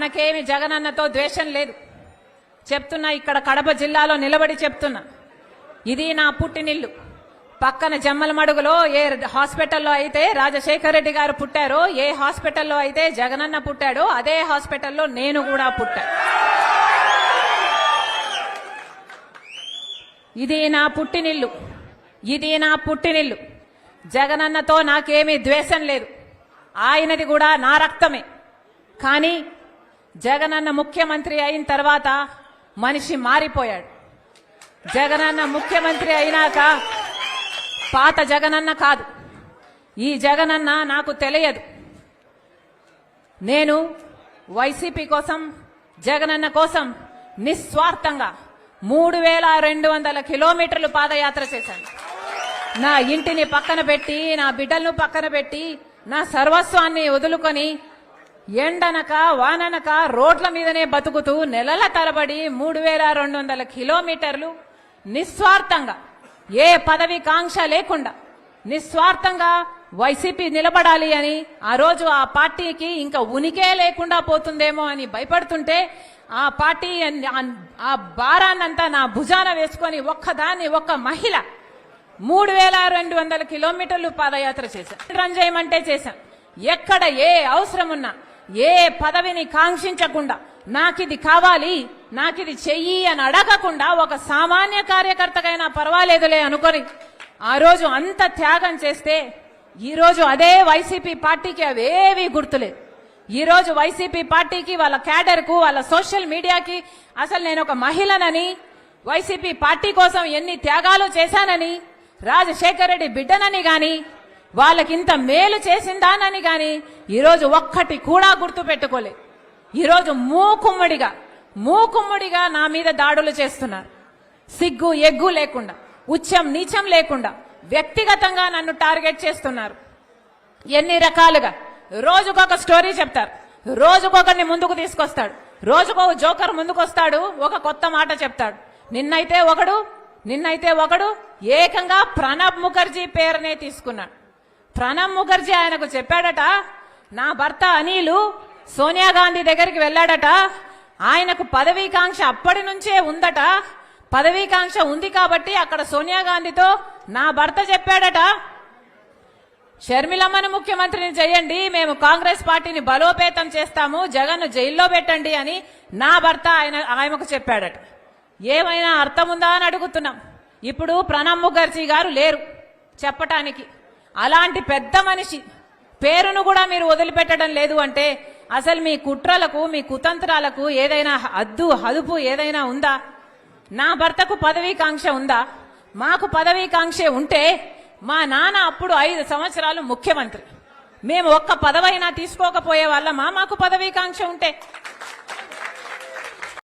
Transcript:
మనకేమి జగనన్నతో ద్వేషం లేదు. చెప్తున్నా ఇక్కడ కడప జిల్లాలో నిలబడి చెప్తున్నా. ఇది నా పుట్టినిల్లు. పక్కన జమ్మల మడుగులో ఏ హాస్పిటల్లో అయితే రాజశేఖర రెడ్డి గారు పుట్టారో ఏ హాస్పిటల్లో అయితే జగనన్న పుట్టాడో అదే హాస్పిటల్లో నేను కూడా పుట్టా. ఇది నా పుట్టినిల్లు. ఇది నా పుట్టినిల్లు. జగనన్నతో నాకేమీ ద్వేషం లేదు. ఆయనది కూడా నా రక్తమే. కానీ జగనన్న ముఖ్యమంత్రి అయిన తర్వాత మనిషి మారిపోయాడు. జగనన్న ముఖ్యమంత్రి అయినాక పాత జగనన్న కాదు. ఈ జగనన్న నాకు తెలియదు. నేను వైసీపీ కోసం జగనన్న కోసం నిస్వార్థంగా మూడు వేల రెండు వందల కిలోమీటర్లు పాదయాత్ర చేశాను. నా ఇంటిని పక్కన పెట్టి నా బిడ్డలను పక్కన పెట్టి నా సర్వస్వాన్ని వదులుకొని ఎండనక వాననక రోడ్ల మీదనే బతుకుతూ నెలల తరబడి మూడు వేల రెండు వందల కిలోమీటర్లు నిస్వార్థంగా ఏ పదవి కాంక్ష లేకుండా నిస్వార్థంగా వైసీపీ నిలబడాలి అని ఆ రోజు ఆ పార్టీకి ఇంకా ఉనికే లేకుండా పోతుందేమో అని భయపడుతుంటే ఆ పార్టీ ఆ భారాన్నంతా నా భుజాన వేసుకొని ఒక్కదాన్ని ఒక్క మహిళ మూడు వేల రెండు వందల కిలోమీటర్లు పాదయాత్ర చేశాను. రన్ చేయమంటే చేశాను. ఎక్కడ ఏ అవసరం ఉన్నా ఏ పదవిని కాంక్షించకుండా నాకిది కావాలి నాకిది చెయ్యి అని అడగకుండా ఒక సామాన్య కార్యకర్తకైనా పర్వాలేదులే అనుకొని ఆ రోజు అంత త్యాగం చేస్తే ఈ రోజు అదే వైసీపీ పార్టీకి అవేవి గుర్తులేదు. ఈరోజు వైసీపీ పార్టీకి వాళ్ళ క్యాడర్కు వాళ్ళ సోషల్ మీడియాకి అసలు నేను ఒక మహిళనని వైసీపీ పార్టీ కోసం ఎన్ని త్యాగాలు చేశానని రాజశేఖర్ రెడ్డి బిడ్డనని గాని వాళ్ళకింత మేలు చేసిందానని గాని ఈరోజు ఒక్కటి కూడా గుర్తు పెట్టుకోలే. ఈరోజు మూకుమ్మడిగా మూకుమ్మడిగా నా మీద దాడులు చేస్తున్నారు. సిగ్గు ఎగ్గు లేకుండా ఉచ్చం నీచం లేకుండా వ్యక్తిగతంగా నన్ను టార్గెట్ చేస్తున్నారు. ఎన్ని రకాలుగా. రోజుకొక స్టోరీ చెప్తారు. రోజుకొకరిని ముందుకు తీసుకొస్తాడు. రోజుకొక జోకర్ ముందుకొస్తాడు ఒక కొత్త మాట చెప్తాడు. నిన్నైతే ఒకడు నిన్నైతే ఒకడు ఏకంగా ప్రణబ్ ముఖర్జీ పేరునే తీసుకున్నాడు. ప్రణబ్ ముఖర్జీ ఆయనకు చెప్పాడట నా భర్త అనిలు సోనియా గాంధీ దగ్గరికి వెళ్ళాడట. ఆయనకు పదవీకాంక్ష అప్పటి నుంచే ఉందట. పదవీకాంక్ష ఉంది కాబట్టి అక్కడ సోనియా గాంధీతో నా భర్త చెప్పాడట. షర్మిలమ్మను ముఖ్యమంత్రిని చేయండి మేము కాంగ్రెస్ పార్టీని బలోపేతం చేస్తాము జగన్ను జైల్లో పెట్టండి అని నా భర్త ఆయన ఆయనకు చెప్పాడట. ఏమైనా అర్థం ఉందా అని అడుగుతున్నాం. ఇప్పుడు ప్రణబ్ ముఖర్జీ గారు లేరు చెప్పటానికి. అలాంటి పెద్ద మనిషి పేరును కూడా మీరు వదిలిపెట్టడం లేదు అంటే అసలు మీ కుట్రలకు మీ కుతంత్రాలకు ఏదైనా అద్దు హదుపు ఏదైనా ఉందా? నా భర్తకు పదవీకాంక్ష ఉందా? మాకు పదవీకాంక్ష ఉంటే మా నాన్న అప్పుడు ఐదు సంవత్సరాలు ముఖ్యమంత్రి. మేము ఒక్క పదవైనా తీసుకోకపోయే వాళ్ళమా? మాకు పదవీకాంక్ష ఉంటే.